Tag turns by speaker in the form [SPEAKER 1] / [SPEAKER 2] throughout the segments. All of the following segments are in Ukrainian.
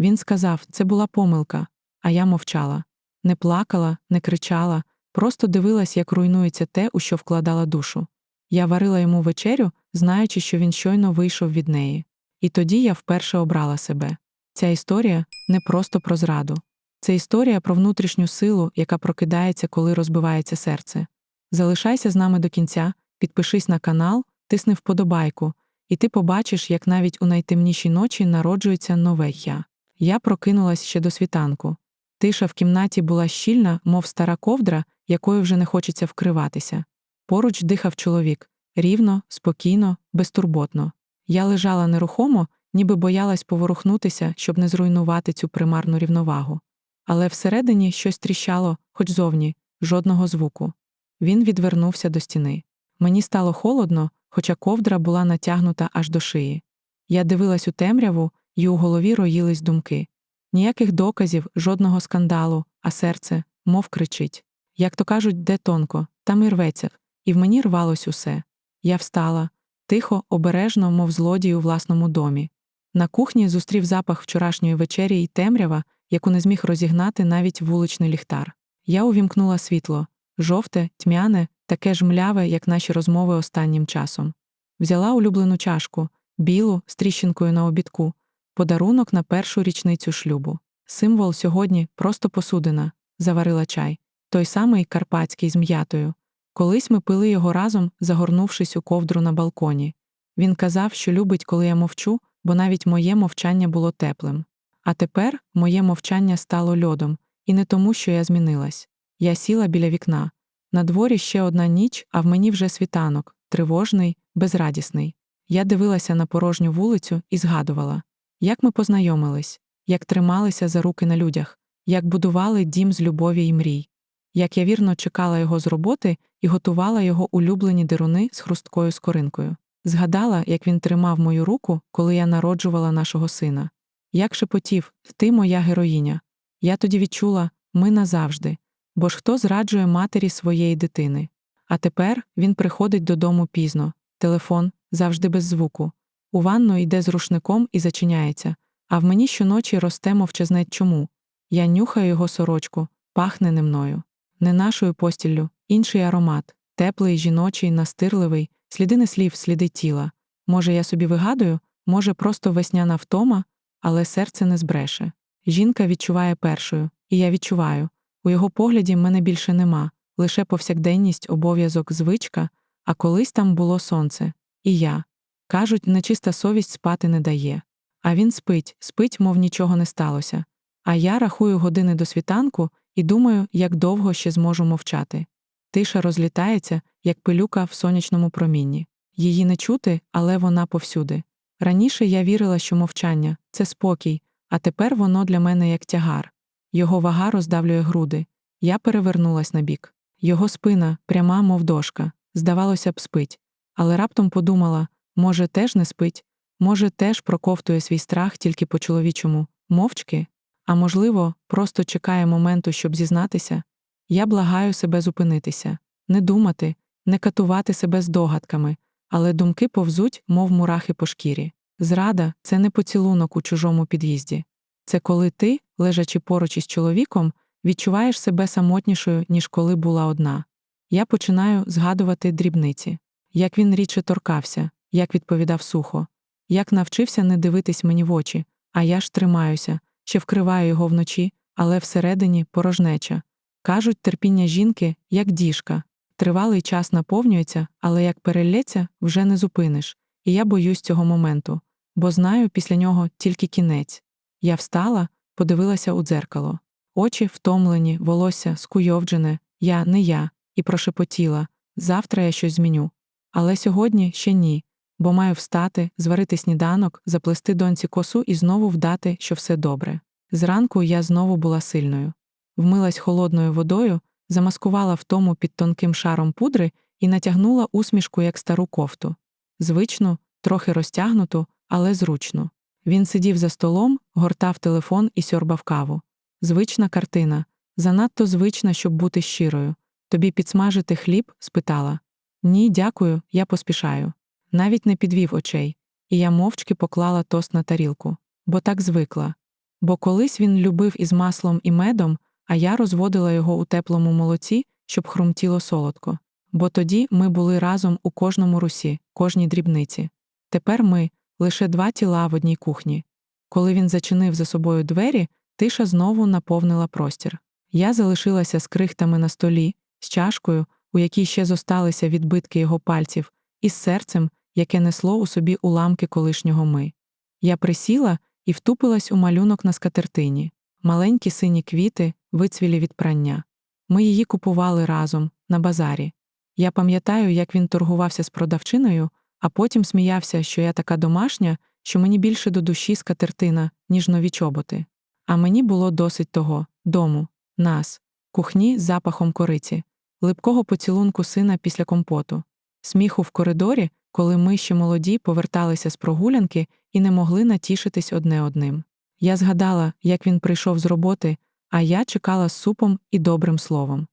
[SPEAKER 1] Він сказав, це була помилка, а я мовчала. Не плакала, не кричала, просто дивилась, як руйнується те, у що вкладала душу. Я варила йому вечерю, знаючи, що він щойно вийшов від неї. І тоді я вперше обрала себе. Ця історія не просто про зраду. Це історія про внутрішню силу, яка прокидається, коли розбивається серце. Залишайся з нами до кінця, підпишись на канал, тисни вподобайку, і ти побачиш, як навіть у найтемнішій ночі народжується нове я. Я прокинулась ще до світанку. Тиша в кімнаті була щільна, мов стара ковдра, якою вже не хочеться вкриватися. Поруч дихав чоловік рівно, спокійно, безтурботно. Я лежала нерухомо, ніби боялась поворухнутися, щоб не зруйнувати цю примарну рівновагу. Але всередині щось тріщало, хоч зовні, жодного звуку. Він відвернувся до стіни. Мені стало холодно, хоча ковдра була натягнута аж до шиї. Я дивилась у темряву, і у голові роїлись думки. Ніяких доказів, жодного скандалу, а серце, мов кричить. Як то кажуть, де тонко, там і рветься, і в мені рвалось усе. Я встала, тихо, обережно, мов злодій у власному домі. На кухні зустрів запах вчорашньої вечері і темрява, яку не зміг розігнати навіть вуличний ліхтар. Я увімкнула світло жовте, тьмяне, таке ж мляве, як наші розмови останнім часом. Взяла улюблену чашку, білу, з тріщинкою на обідку, подарунок на першу річницю шлюбу. Символ сьогодні просто посудина, заварила чай, той самий карпатський з м'ятою. Колись ми пили його разом, загорнувшись у ковдру на балконі. Він казав, що любить, коли я мовчу, бо навіть моє мовчання було теплим. А тепер моє мовчання стало льодом, і не тому, що я змінилась. Я сіла біля вікна. На дворі ще одна ніч, а в мені вже світанок, тривожний, безрадісний. Я дивилася на порожню вулицю і згадувала, як ми познайомились, як трималися за руки на людях, як будували дім з любові і мрій, як я вірно чекала його з роботи і готувала його улюблені дируни з хрусткою скоринкою. Згадала, як він тримав мою руку, коли я народжувала нашого сина. Як шепотів, ти моя героїня. Я тоді відчула ми назавжди. Бо ж хто зраджує матері своєї дитини? А тепер він приходить додому пізно, телефон завжди без звуку. У ванну йде з рушником і зачиняється, а в мені щоночі росте мовчазне чому. Я нюхаю його сорочку, пахне не мною. Не нашою постіллю, інший аромат, теплий, жіночий, настирливий, сліди не слів, сліди тіла. Може, я собі вигадую, може, просто весняна втома, але серце не збреше. Жінка відчуває першою, і я відчуваю. У його погляді мене більше нема, лише повсякденність, обов'язок, звичка, а колись там було сонце. І я. Кажуть, нечиста совість спати не дає. А він спить, спить, мов нічого не сталося. А я рахую години до світанку і думаю, як довго ще зможу мовчати. Тиша розлітається, як пилюка в сонячному промінні. Її не чути, але вона повсюди. Раніше я вірила, що мовчання це спокій, а тепер воно для мене як тягар. Його вага роздавлює груди. Я перевернулась на бік. Його спина, пряма, мов дошка, здавалося б, спить. Але раптом подумала може, теж не спить, може, теж проковтує свій страх тільки по чоловічому, мовчки, а можливо, просто чекає моменту, щоб зізнатися. Я благаю себе зупинитися, не думати, не катувати себе здогадками, але думки повзуть, мов мурахи по шкірі. Зрада це не поцілунок у чужому під'їзді. Це коли ти, лежачи поруч із чоловіком, відчуваєш себе самотнішою, ніж коли була одна. Я починаю згадувати дрібниці, як він рідше торкався, як відповідав сухо, як навчився не дивитись мені в очі, а я ж тримаюся, ще вкриваю його вночі, але всередині порожнеча. Кажуть, терпіння жінки, як діжка. Тривалий час наповнюється, але як перелється, вже не зупиниш. І я боюсь цього моменту, бо знаю після нього тільки кінець. Я встала, подивилася у дзеркало. Очі втомлені, волосся скуйовджене, я не я, і прошепотіла завтра я щось зміню. Але сьогодні ще ні, бо маю встати, зварити сніданок, заплести доньці косу і знову вдати, що все добре. Зранку я знову була сильною. Вмилась холодною водою, замаскувала втому під тонким шаром пудри і натягнула усмішку як стару кофту. Звичну, трохи розтягнуту, але зручну. Він сидів за столом, гортав телефон і сьорбав каву. Звична картина, занадто звична, щоб бути щирою. Тобі підсмажити хліб? спитала. Ні, дякую, я поспішаю. Навіть не підвів очей, і я мовчки поклала тост на тарілку, бо так звикла. Бо колись він любив із маслом і медом, а я розводила його у теплому молоці, щоб хрумтіло солодко. Бо тоді ми були разом у кожному русі, кожній дрібниці. Тепер ми лише два тіла в одній кухні. Коли він зачинив за собою двері, тиша знову наповнила простір. Я залишилася з крихтами на столі, з чашкою, у якій ще зосталися відбитки його пальців, і з серцем, яке несло у собі уламки колишнього ми. Я присіла і втупилась у малюнок на скатертині, маленькі сині квіти, вицвілі від прання. Ми її купували разом на базарі. Я пам'ятаю, як він торгувався з продавчиною, а потім сміявся, що я така домашня, що мені більше до душі скатертина, ніж нові чоботи. А мені було досить того дому, нас, кухні з запахом кориці, липкого поцілунку сина після компоту, сміху в коридорі, коли ми ще молоді поверталися з прогулянки і не могли натішитись одне одним. Я згадала, як він прийшов з роботи, а я чекала з супом і добрим словом.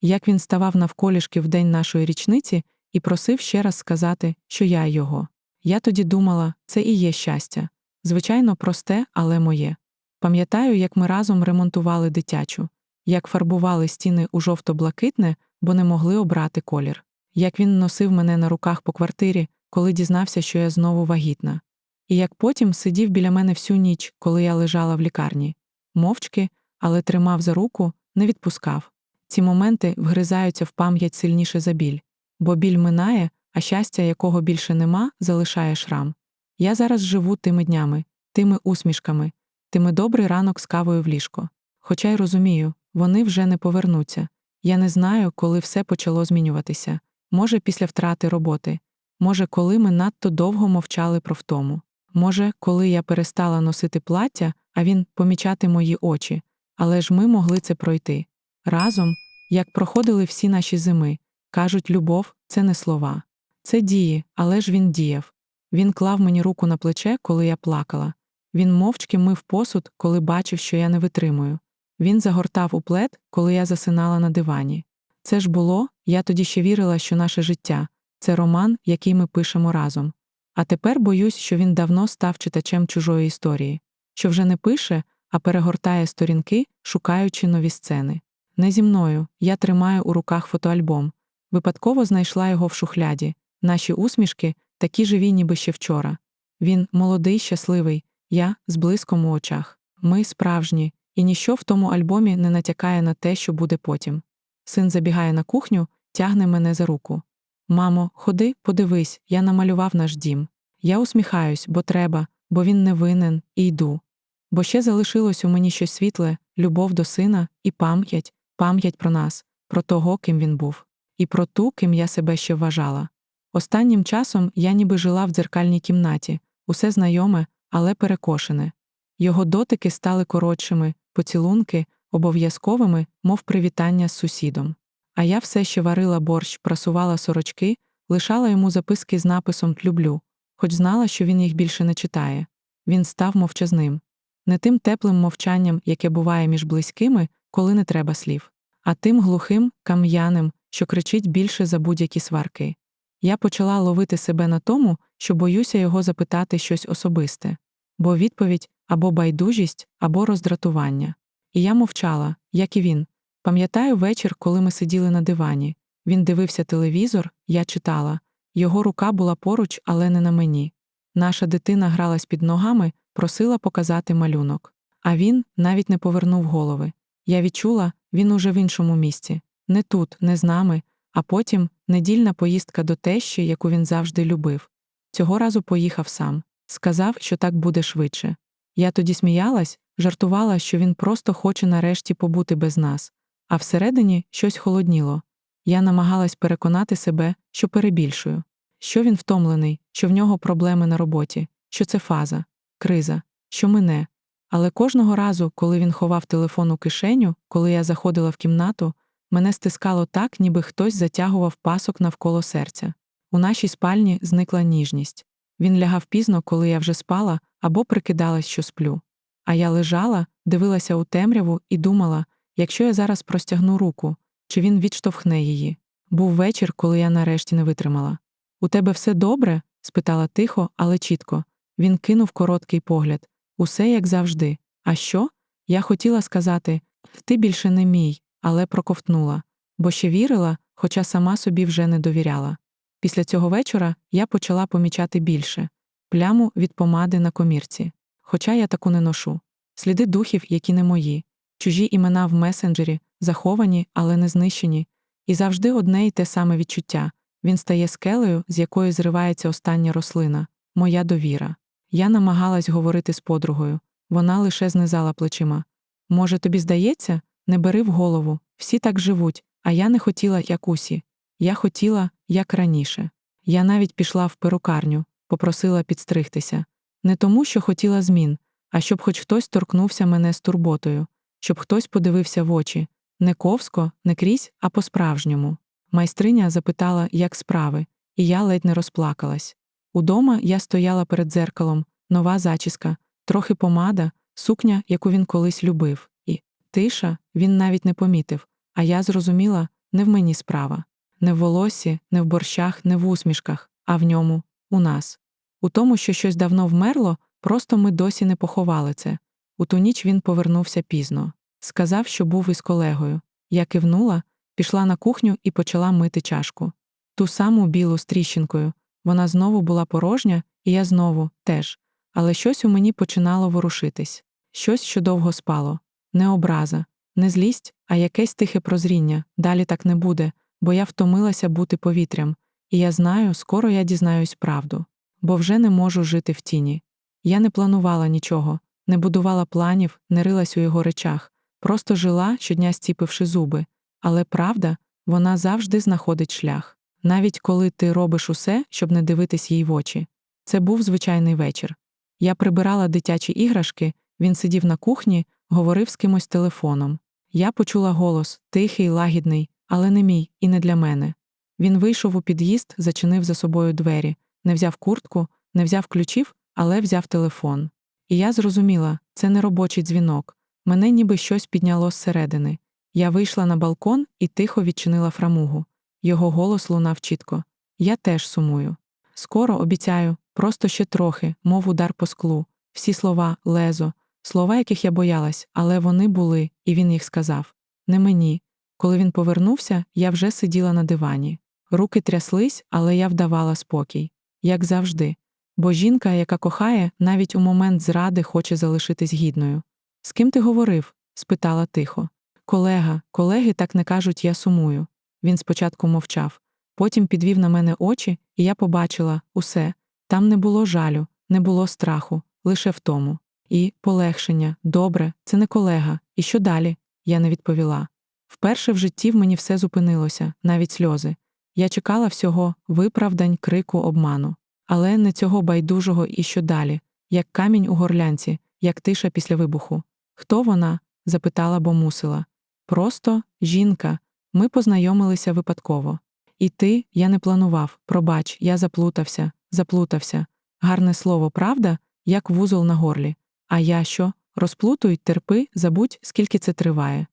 [SPEAKER 1] Як він ставав навколішки в день нашої річниці і просив ще раз сказати, що я його. Я тоді думала, це і є щастя. Звичайно, просте, але моє. Пам'ятаю, як ми разом ремонтували дитячу, як фарбували стіни у жовто-блакитне, бо не могли обрати колір, як він носив мене на руках по квартирі, коли дізнався, що я знову вагітна, і як потім сидів біля мене всю ніч, коли я лежала в лікарні, мовчки, але тримав за руку, не відпускав. Ці моменти вгризаються в пам'ять сильніше за біль, бо біль минає, а щастя, якого більше нема, залишає шрам. Я зараз живу тими днями, тими усмішками, тими добрий ранок з кавою в ліжко. Хоча й розумію, вони вже не повернуться. Я не знаю, коли все почало змінюватися. Може, після втрати роботи, може, коли ми надто довго мовчали про втому. Може, коли я перестала носити плаття, а він помічати мої очі, але ж ми могли це пройти. Разом, як проходили всі наші зими, кажуть, любов це не слова. Це дії, але ж він діяв. Він клав мені руку на плече, коли я плакала. Він мовчки мив посуд, коли бачив, що я не витримую. Він загортав у плед, коли я засинала на дивані. Це ж було, я тоді ще вірила, що наше життя це роман, який ми пишемо разом. А тепер боюсь, що він давно став читачем чужої історії, що вже не пише, а перегортає сторінки, шукаючи нові сцени. Не зі мною, я тримаю у руках фотоальбом. Випадково знайшла його в шухляді. Наші усмішки такі живі, ніби ще вчора. Він молодий, щасливий, я з блиском у очах. Ми справжні, і ніщо в тому альбомі не натякає на те, що буде потім. Син забігає на кухню, тягне мене за руку. Мамо, ходи, подивись, я намалював наш дім. Я усміхаюсь, бо треба, бо він не винен, і йду. Бо ще залишилось у мені щось світле, любов до сина і пам'ять, пам'ять про нас, про того, ким він був, і про ту, ким я себе ще вважала. Останнім часом я ніби жила в дзеркальній кімнаті, усе знайоме, але перекошене. Його дотики стали коротшими, поцілунки обов'язковими, мов привітання з сусідом. А я все ще варила борщ, прасувала сорочки, лишала йому записки з написом Люблю, хоч знала, що він їх більше не читає. Він став мовчазним, не тим теплим мовчанням, яке буває між близькими, коли не треба слів, а тим глухим, кам'яним, що кричить більше за будь-які сварки. Я почала ловити себе на тому, що боюся його запитати щось особисте, бо відповідь або байдужість, або роздратування. І я мовчала, як і він. Пам'ятаю вечір, коли ми сиділи на дивані. Він дивився телевізор, я читала. Його рука була поруч, але не на мені. Наша дитина гралась під ногами, просила показати малюнок. А він навіть не повернув голови. Я відчула, він уже в іншому місці. Не тут, не з нами, а потім недільна поїздка до тещі, яку він завжди любив. Цього разу поїхав сам. Сказав, що так буде швидше. Я тоді сміялась, жартувала, що він просто хоче нарешті побути без нас, а всередині щось холодніло. Я намагалась переконати себе, що перебільшую, що він втомлений, що в нього проблеми на роботі, що це фаза, криза, що мине. Але кожного разу, коли він ховав телефон у кишеню, коли я заходила в кімнату, мене стискало так, ніби хтось затягував пасок навколо серця. У нашій спальні зникла ніжність. Він лягав пізно, коли я вже спала, або прикидалась, що сплю. А я лежала, дивилася у темряву і думала, якщо я зараз простягну руку, чи він відштовхне її. Був вечір, коли я нарешті не витримала. У тебе все добре? спитала тихо, але чітко. Він кинув короткий погляд. Усе як завжди. А що? Я хотіла сказати ти більше не мій, але проковтнула, бо ще вірила, хоча сама собі вже не довіряла. Після цього вечора я почала помічати більше пляму від помади на комірці. Хоча я таку не ношу, сліди духів, які не мої, чужі імена в месенджері, заховані, але не знищені, і завжди одне й те саме відчуття він стає скелею, з якої зривається остання рослина, моя довіра. Я намагалась говорити з подругою, вона лише знизала плечима. Може, тобі здається, не бери в голову, всі так живуть, а я не хотіла, як усі. Я хотіла, як раніше. Я навіть пішла в перукарню, попросила підстригтися. Не тому, що хотіла змін, а щоб хоч хтось торкнувся мене з турботою, щоб хтось подивився в очі, не ковсько, не крізь, а по-справжньому. Майстриня запитала, як справи, і я ледь не розплакалась. Удома я стояла перед дзеркалом, нова зачіска, трохи помада, сукня, яку він колись любив, і тиша він навіть не помітив, а я зрозуміла, не в мені справа. Не в волосі, не в борщах, не в усмішках, а в ньому, у нас. У тому, що щось давно вмерло, просто ми досі не поховали це. У ту ніч він повернувся пізно. Сказав, що був із колегою. Я кивнула, пішла на кухню і почала мити чашку. Ту саму білу з тріщинкою. Вона знову була порожня, і я знову теж. Але щось у мені починало ворушитись щось, що довго спало. Не образа, не злість, а якесь тихе прозріння. Далі так не буде, бо я втомилася бути повітрям, і я знаю, скоро я дізнаюсь правду, бо вже не можу жити в тіні. Я не планувала нічого, не будувала планів, не рилась у його речах, просто жила, щодня стіпивши зуби. Але правда, вона завжди знаходить шлях, навіть коли ти робиш усе, щоб не дивитись їй в очі. Це був звичайний вечір. Я прибирала дитячі іграшки, він сидів на кухні, говорив з кимось телефоном. Я почула голос, тихий, лагідний, але не мій, і не для мене. Він вийшов у під'їзд, зачинив за собою двері, не взяв куртку, не взяв ключів, але взяв телефон. І я зрозуміла, це не робочий дзвінок. Мене ніби щось підняло зсередини. Я вийшла на балкон і тихо відчинила фрамугу. Його голос лунав чітко. Я теж сумую. Скоро обіцяю, просто ще трохи, мов удар по склу, всі слова, лезо, слова, яких я боялась, але вони були, і він їх сказав. Не мені. Коли він повернувся, я вже сиділа на дивані. Руки тряслись, але я вдавала спокій, як завжди. Бо жінка, яка кохає, навіть у момент зради хоче залишитись гідною. З ким ти говорив? спитала тихо. Колега, колеги так не кажуть, я сумую. Він спочатку мовчав, потім підвів на мене очі, і я побачила усе. Там не було жалю, не було страху, лише втому. І полегшення, добре, це не колега. І що далі? Я не відповіла. Вперше в житті в мені все зупинилося, навіть сльози. Я чекала всього виправдань, крику, обману. Але не цього байдужого і що далі, як камінь у горлянці, як тиша після вибуху. Хто вона? запитала, бо мусила. Просто жінка. Ми познайомилися випадково. І ти, я не планував, пробач, я заплутався, заплутався. Гарне слово, правда, як вузол на горлі. А я що? Розплутуй, терпи, забудь, скільки це триває.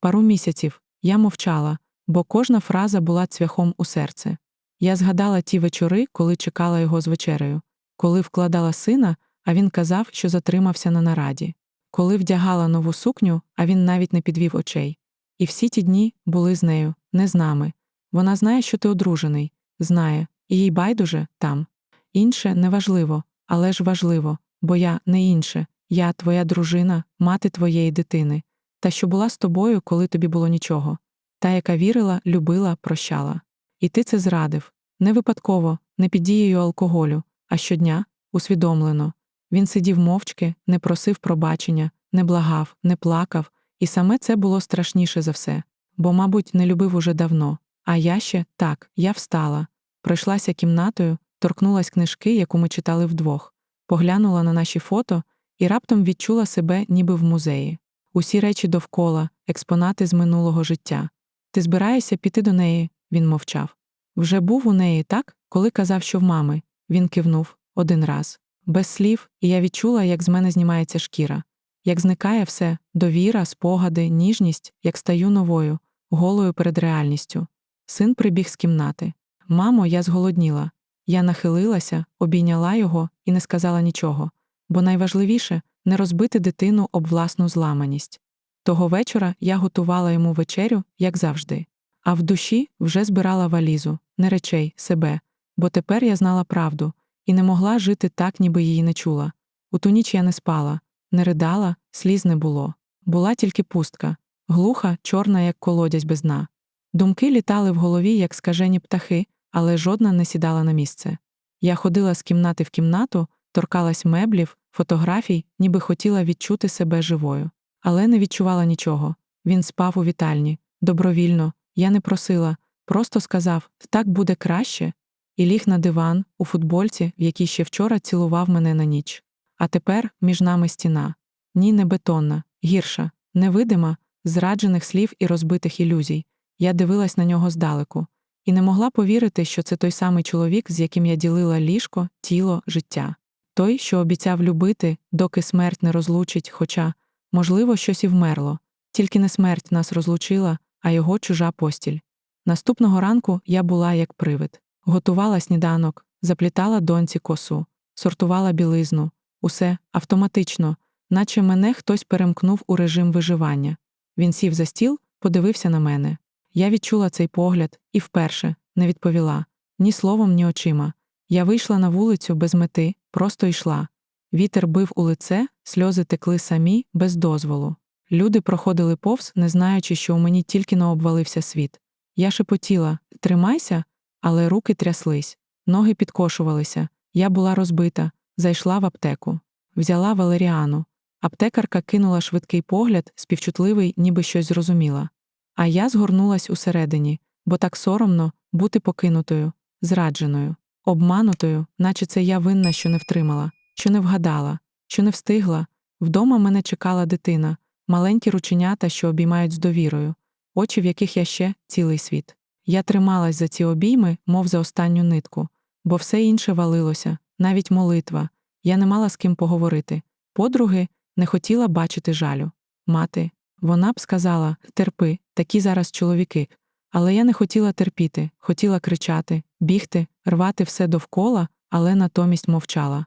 [SPEAKER 1] Пару місяців я мовчала, бо кожна фраза була цвяхом у серце. Я згадала ті вечори, коли чекала його з вечерею, коли вкладала сина, а він казав, що затримався на нараді, коли вдягала нову сукню, а він навіть не підвів очей. І всі ті дні були з нею, не з нами. Вона знає, що ти одружений, знає, і їй байдуже там. Інше неважливо, але ж важливо, бо я не інше, я твоя дружина, мати твоєї дитини, та що була з тобою, коли тобі було нічого, та, яка вірила, любила, прощала. І ти це зрадив не випадково, не під дією алкоголю, а щодня, усвідомлено. Він сидів мовчки, не просив пробачення, не благав, не плакав, і саме це було страшніше за все, бо, мабуть, не любив уже давно. А я ще так, я встала, пройшлася кімнатою, торкнулась книжки, яку ми читали вдвох, поглянула на наші фото і раптом відчула себе ніби в музеї. Усі речі довкола, експонати з минулого життя. Ти збираєшся піти до неї, він мовчав. Вже був у неї так, коли казав, що в мами. Він кивнув один раз, без слів, і я відчула, як з мене знімається шкіра, як зникає все довіра, спогади, ніжність, як стаю новою, голою перед реальністю. Син прибіг з кімнати. Мамо, я зголодніла. Я нахилилася, обійняла його і не сказала нічого, бо найважливіше не розбити дитину об власну зламаність. Того вечора я готувала йому вечерю, як завжди. А в душі вже збирала валізу, не речей, себе, бо тепер я знала правду і не могла жити так, ніби її не чула. У ту ніч я не спала, не ридала, сліз не було. Була тільки пустка, глуха, чорна, як колодязь без дна. Думки літали в голові, як скажені птахи, але жодна не сідала на місце. Я ходила з кімнати в кімнату, торкалась меблів, фотографій, ніби хотіла відчути себе живою. Але не відчувала нічого. Він спав у вітальні, добровільно, я не просила, просто сказав так буде краще, і ліг на диван у футбольці, в якій ще вчора цілував мене на ніч. А тепер між нами стіна. Ні, не бетонна, гірша, невидима, зраджених слів і розбитих ілюзій. Я дивилась на нього здалеку і не могла повірити, що це той самий чоловік, з яким я ділила ліжко, тіло, життя. Той, що обіцяв любити, доки смерть не розлучить, хоча, можливо, щось і вмерло, тільки не смерть нас розлучила, а його чужа постіль. Наступного ранку я була як привид, готувала сніданок, заплітала доньці косу, сортувала білизну, усе автоматично, наче мене хтось перемкнув у режим виживання. Він сів за стіл, подивився на мене. Я відчула цей погляд і вперше не відповіла ні словом, ні очима. Я вийшла на вулицю без мети, просто йшла. Вітер бив у лице, сльози текли самі, без дозволу. Люди проходили повз, не знаючи, що у мені тільки но обвалився світ. Я шепотіла тримайся, але руки тряслись, ноги підкошувалися. Я була розбита, зайшла в аптеку, взяла валеріану. Аптекарка кинула швидкий погляд, співчутливий, ніби щось зрозуміла. А я згорнулась усередині, бо так соромно бути покинутою, зрадженою, обманутою, наче це я винна, що не втримала, що не вгадала, що не встигла. Вдома мене чекала дитина, маленькі рученята, що обіймають з довірою, очі, в яких я ще цілий світ. Я трималась за ці обійми, мов за останню нитку, бо все інше валилося, навіть молитва. Я не мала з ким поговорити. Подруги не хотіла бачити жалю. Мати, вона б сказала терпи, такі зараз чоловіки. Але я не хотіла терпіти, хотіла кричати, бігти, рвати все довкола, але натомість мовчала.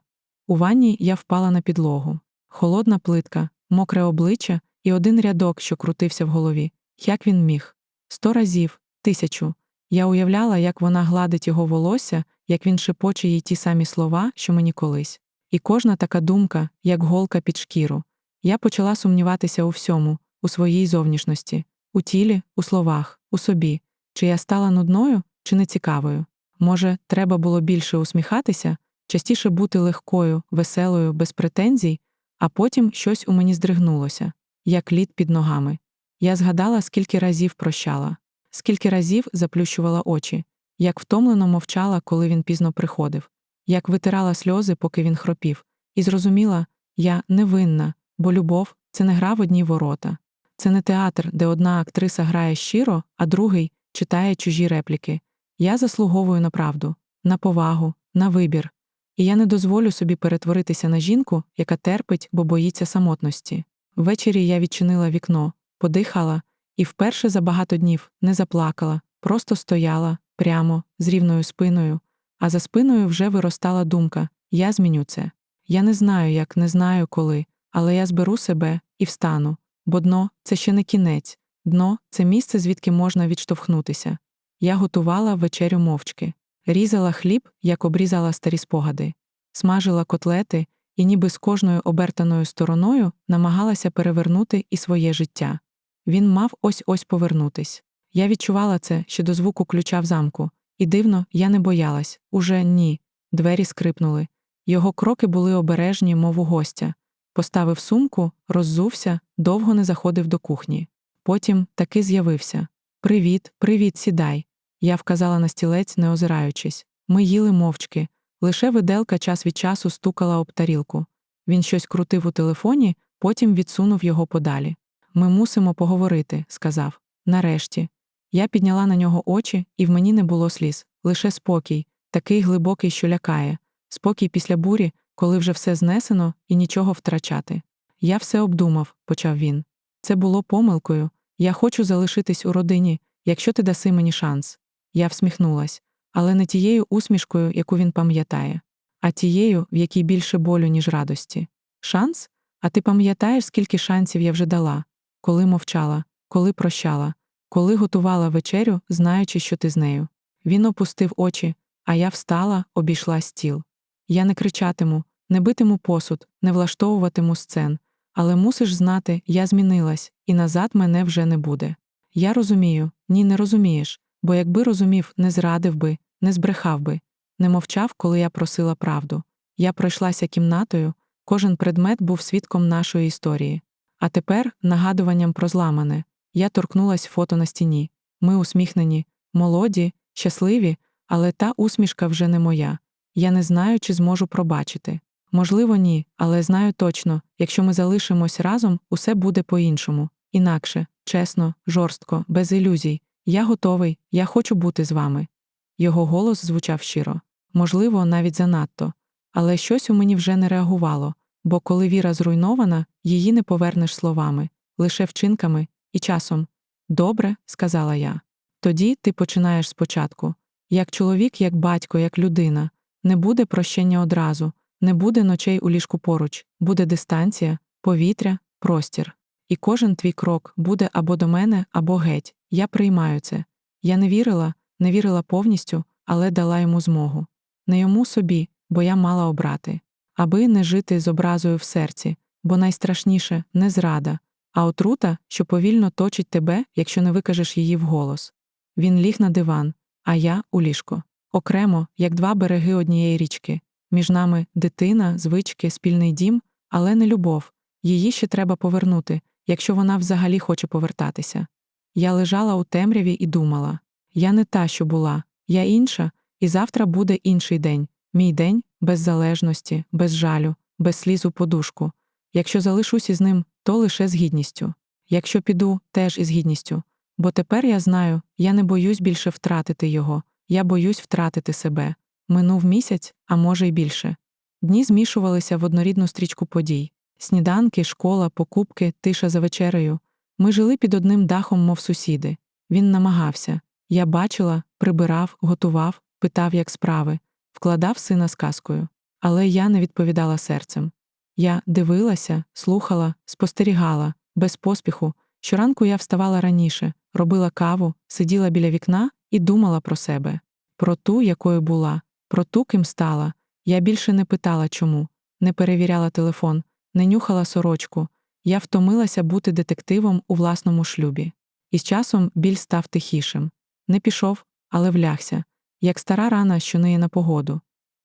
[SPEAKER 1] У ванні я впала на підлогу. Холодна плитка, мокре обличчя і один рядок, що крутився в голові. Як він міг? Сто разів, тисячу. Я уявляла, як вона гладить його волосся, як він шепоче їй ті самі слова, що мені колись. І кожна така думка, як голка під шкіру. Я почала сумніватися у всьому, у своїй зовнішності, у тілі, у словах, у собі, чи я стала нудною, чи нецікавою. Може, треба було більше усміхатися, частіше бути легкою, веселою, без претензій, а потім щось у мені здригнулося, як лід під ногами. Я згадала, скільки разів прощала, скільки разів заплющувала очі, як втомлено мовчала, коли він пізно приходив, як витирала сльози, поки він хропів, і зрозуміла, я невинна, бо любов це не гра в одні ворота. Це не театр, де одна актриса грає щиро, а другий читає чужі репліки. Я заслуговую на правду, на повагу, на вибір. І я не дозволю собі перетворитися на жінку, яка терпить, бо боїться самотності. Ввечері я відчинила вікно, подихала і вперше за багато днів не заплакала, просто стояла прямо, з рівною спиною, а за спиною вже виростала думка я зміню це. Я не знаю, як, не знаю коли, але я зберу себе і встану. Бо дно це ще не кінець, дно це місце, звідки можна відштовхнутися. Я готувала вечерю мовчки, різала хліб, як обрізала старі спогади, смажила котлети і, ніби з кожною обертаною стороною, намагалася перевернути і своє життя. Він мав ось ось повернутись. Я відчувала це ще до звуку ключа в замку, і дивно, я не боялась уже ні. Двері скрипнули. Його кроки були обережні, мов у гостя. Поставив сумку, роззувся, довго не заходив до кухні. Потім таки з'явився. Привіт, привіт, сідай. Я вказала на стілець, не озираючись. Ми їли мовчки. Лише виделка час від часу стукала об тарілку. Він щось крутив у телефоні, потім відсунув його подалі. Ми мусимо поговорити, сказав. Нарешті. Я підняла на нього очі, і в мені не було сліз, лише спокій, такий глибокий, що лякає, спокій після бурі, коли вже все знесено і нічого втрачати. Я все обдумав, почав він. Це було помилкою. Я хочу залишитись у родині, якщо ти даси мені шанс. Я всміхнулась, але не тією усмішкою, яку він пам'ятає, а тією, в якій більше болю, ніж радості. Шанс? А ти пам'ятаєш, скільки шансів я вже дала, коли мовчала, коли прощала, коли готувала вечерю, знаючи, що ти з нею. Він опустив очі, а я встала, обійшла стіл. Я не кричатиму, не битиму посуд, не влаштовуватиму сцен, але мусиш знати, я змінилась, і назад мене вже не буде. Я розумію, ні, не розумієш, бо якби розумів, не зрадив би, не збрехав би, не мовчав, коли я просила правду. Я пройшлася кімнатою, кожен предмет був свідком нашої історії. А тепер, нагадуванням про зламане, я торкнулась фото на стіні. Ми усміхнені, молоді, щасливі, але та усмішка вже не моя. Я не знаю, чи зможу пробачити. Можливо, ні, але знаю точно, якщо ми залишимось разом, усе буде по-іншому, інакше, чесно, жорстко, без ілюзій. Я готовий, я хочу бути з вами. Його голос звучав щиро, можливо, навіть занадто, але щось у мені вже не реагувало, бо коли віра зруйнована, її не повернеш словами, лише вчинками і часом. Добре, сказала я. Тоді ти починаєш спочатку. Як чоловік, як батько, як людина, не буде прощення одразу, не буде ночей у ліжку поруч, буде дистанція, повітря, простір. І кожен твій крок буде або до мене, або геть. Я приймаю це. Я не вірила, не вірила повністю, але дала йому змогу. Не йому собі, бо я мала обрати, аби не жити з образою в серці, бо найстрашніше не зрада, а отрута, що повільно точить тебе, якщо не викажеш її вголос. Він ліг на диван, а я у ліжко. Окремо, як два береги однієї річки. Між нами дитина, звички, спільний дім, але не любов. Її ще треба повернути, якщо вона взагалі хоче повертатися. Я лежала у темряві і думала я не та, що була, я інша, і завтра буде інший день, мій день без залежності, без жалю, без сліз у подушку. Якщо залишусь із ним, то лише з гідністю. Якщо піду, теж із гідністю. Бо тепер я знаю, я не боюсь більше втратити його, я боюсь втратити себе. Минув місяць, а може й більше. Дні змішувалися в однорідну стрічку подій сніданки, школа, покупки, тиша за вечерею. Ми жили під одним дахом, мов сусіди. Він намагався. Я бачила, прибирав, готував, питав, як справи, вкладав сина з казкою. Але я не відповідала серцем. Я дивилася, слухала, спостерігала, без поспіху. Щоранку я вставала раніше, робила каву, сиділа біля вікна і думала про себе, про ту, якою була, про ту, ким стала. Я більше не питала чому, не перевіряла телефон, не нюхала сорочку. Я втомилася бути детективом у власному шлюбі. І з часом біль став тихішим. Не пішов, але влягся, як стара рана, що ниє на погоду.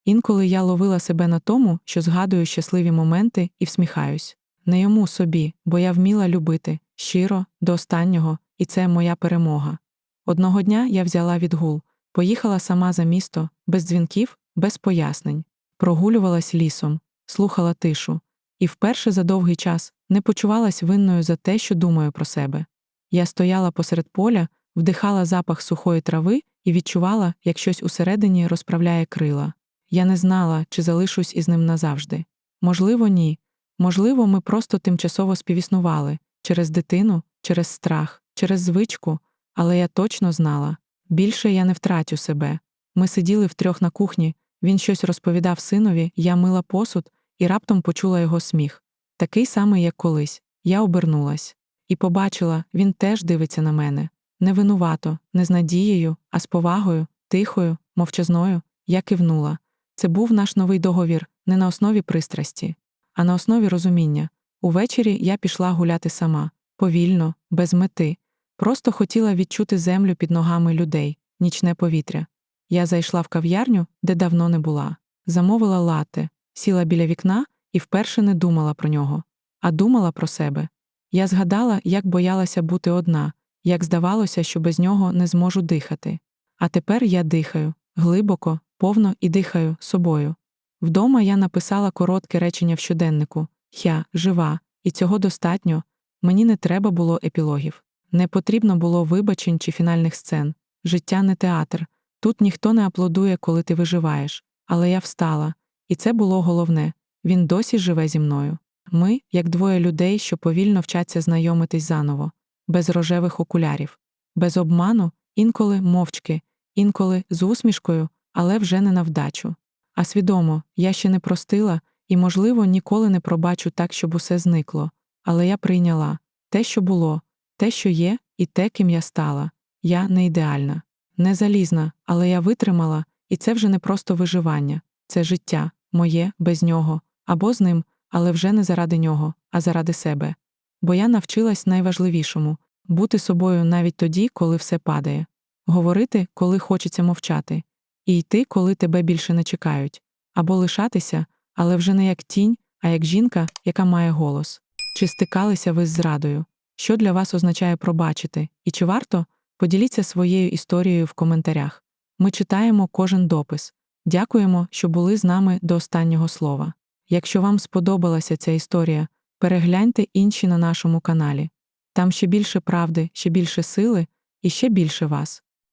[SPEAKER 1] Інколи я ловила себе на тому, що згадую щасливі моменти і всміхаюсь. Не йому собі, бо я вміла любити щиро, до останнього, і це моя перемога. Одного дня я взяла відгул, поїхала сама за місто, без дзвінків, без пояснень, прогулювалась лісом, слухала тишу, і вперше за довгий час не почувалась винною за те, що думаю про себе. Я стояла посеред поля, вдихала запах сухої трави і відчувала, як щось усередині розправляє крила. Я не знала, чи залишусь із ним назавжди. Можливо, ні. Можливо, ми просто тимчасово співіснували через дитину, через страх, через звичку, але я точно знала більше я не втратю себе. Ми сиділи втрьох на кухні, він щось розповідав синові, я мила посуд і раптом почула його сміх. Такий самий, як колись. Я обернулась і побачила, він теж дивиться на мене. Не винувато, не з надією, а з повагою, тихою, мовчазною, я кивнула. Це був наш новий договір не на основі пристрасті, а на основі розуміння. Увечері я пішла гуляти сама, повільно, без мети, просто хотіла відчути землю під ногами людей, нічне повітря. Я зайшла в кав'ярню, де давно не була, замовила лате, сіла біля вікна і вперше не думала про нього, а думала про себе. Я згадала, як боялася бути одна, як здавалося, що без нього не зможу дихати. А тепер я дихаю глибоко, повно і дихаю собою. Вдома я написала коротке речення в щоденнику Я жива, і цього достатньо. Мені не треба було епілогів. Не потрібно було вибачень чи фінальних сцен. Життя не театр. Тут ніхто не аплодує, коли ти виживаєш. Але я встала, і це було головне він досі живе зі мною. Ми, як двоє людей, що повільно вчаться знайомитись заново, без рожевих окулярів, без обману, інколи мовчки, інколи з усмішкою, але вже не на вдачу. А свідомо, я ще не простила, І, можливо, ніколи не пробачу так, щоб усе зникло. Але я прийняла те, що було, те, що є, і те, ким я стала. Я не ідеальна, не залізна, але я витримала, і це вже не просто виживання, це життя, моє, без нього, або з ним, але вже не заради нього, а заради себе. Бо я навчилась найважливішому бути собою навіть тоді, коли все падає, говорити, коли хочеться мовчати, і йти, коли тебе більше не чекають, або лишатися, але вже не як тінь, а як жінка, яка має голос. Чи стикалися ви з зрадою? Що для вас означає пробачити? І чи варто? Поділіться своєю історією в коментарях. Ми читаємо кожен допис. Дякуємо, що були з нами до останнього слова. Якщо вам сподобалася ця історія, перегляньте інші на нашому каналі. Там ще більше правди, ще більше сили і ще більше вас.